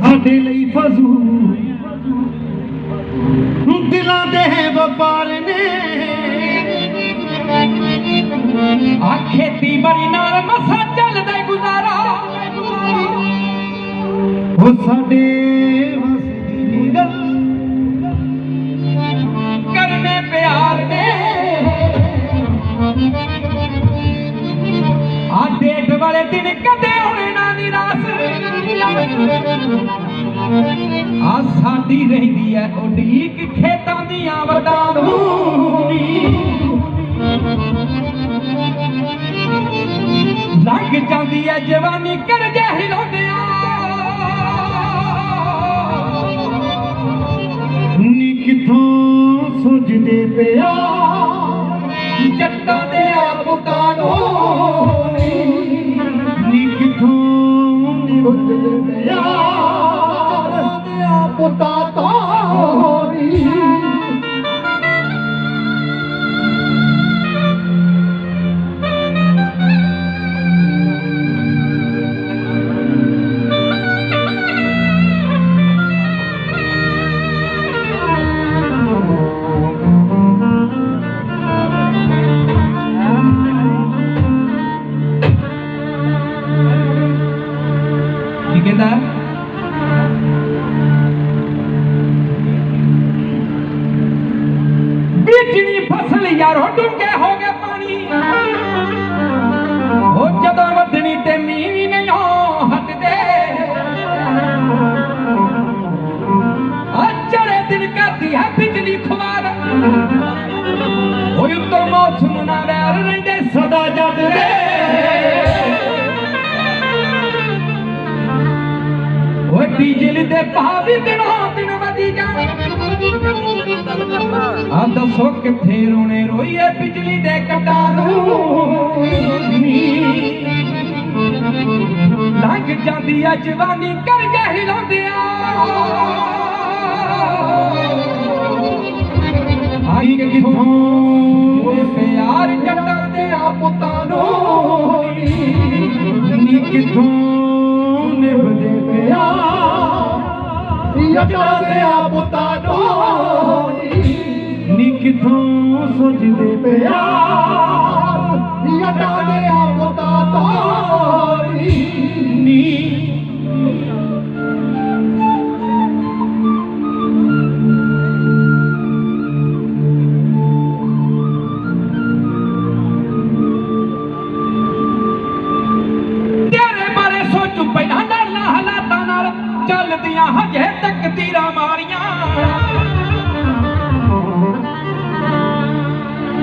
ਸਾਡੇ ਲਈ ਫਜ਼ੂਲ ਦਿਲਾਂ ਦੇ ਵਪਾਰ ਨੇ ਆ ਖੇਤੀ ਬੜੀ ਨਾਲ ਮਸਾ ਚੱਲਦਾ ਗੁਜ਼ਾਰਾ। ਉਹ ਸਾਡੇ ਵਸਦੀ ਗੱਲ ਕਰਨੇ ਪਿਆਰ ਨੇ। ਆ ਡੇਟ ਵਾਲੇ ਦਿਨ ਕਦੇ ਹੋਣੇ ਨਾ ਨਿਰਾਸ। ਆ ਸਾਡੀ ਰਹਿੰਦੀ ਐ ਉਡੀਕ ਖੇਤਾਂ ਦੀਆਂ ਵਟਾਂ ਨੂੰ ਲੰਘ ਜਾਂਦੀ ਐ ਜਵਾਨੀ ਕਰ ਜੇ ਹਿਲਾਉਂਦਿਆਂ ਨੀ ਕਿਥੋਂ ਸੁਝਦੇ ਪਿਆ? ਜੱਟਾਂ ਦੇ ਆ ਪੁੱਤਾਂ ਨੂੰ ਨੀ ਕਿਥੋਂ ਨਿਵਦਦੇ ਪਿਆ? ਪੁੱਤਾ ਤੋਰੀ ਕੀ ਕਹਿੰਦਾ ਫਸਲ ਯਾਰੋ ਡੁੱਗੇ ਹੋ ਗਏ ਪਾਣੀ? ਉਹ ਜਦੋਂ ਵੱਢਣੀ ਤੇ ਮੀਂਹ ਵੀ ਨਹੀਂ ਹਟਦੇ। ਆ ਦਿਨ ਕਰਦੀ ਹੈ ਬਿਜਲੀ ਖੁਆਰ ਉਹ ਉੱਤੋਂ ਮੌਸਮ ਨਾਲ ਵੈਰ ਰਹਿੰਦੇ ਸਦਾ ਜੱਟ ਦੇ ਓਏ, ਡੀਜ਼ਲ ਦੇ ਭਾਅ ਵੀ ਦਿਨੋਂ ਦਿਨ ਵਧੀ ਜਾਣ। ਆ ਦੱਸੋ ਕਿੱਥੇ ਰੋਣੇ ਰੋਈਏ ਬਿਜਲੀ ਦੇ ਕੱਟਾਂ ਨੂੰ? ਲੰਘ ਜਾਂਦੀ ਆ ਜਵਾਨੀ ਕਰ ਜਾ ਹਿਲਾਉਂਦਿਆਂ। ਆਈ ਕਿਥੋਂ? ਓਏ ਪਿਆਰ ਜੱਟਾਂ ਦੇ ਆ ਪੁੱਤਾਂ ਨੂੰ। ਨੀ ਕਿਥੋਂ? ਨਿਭਦੇ ਪਿਆ ਯਟਾ ਦੇ ਆ ਪੁੱਤਾ ਡੋਰੀ ਨੀ ਕਿਥੋਂ ਸੁਝਦੇ ਪਿਆ ਯਟਾ ਦੇ ਆ ਤੋਰੀ। ਨੀ। ਤੇਰੇ ਬਾਰੇ ਸੋਚ ਪਹਿਲਾਂ ਹਾਲਾਤਾਂ ਨਾਲ ਚੱਲਦੀਆਂ ਹਜੇ।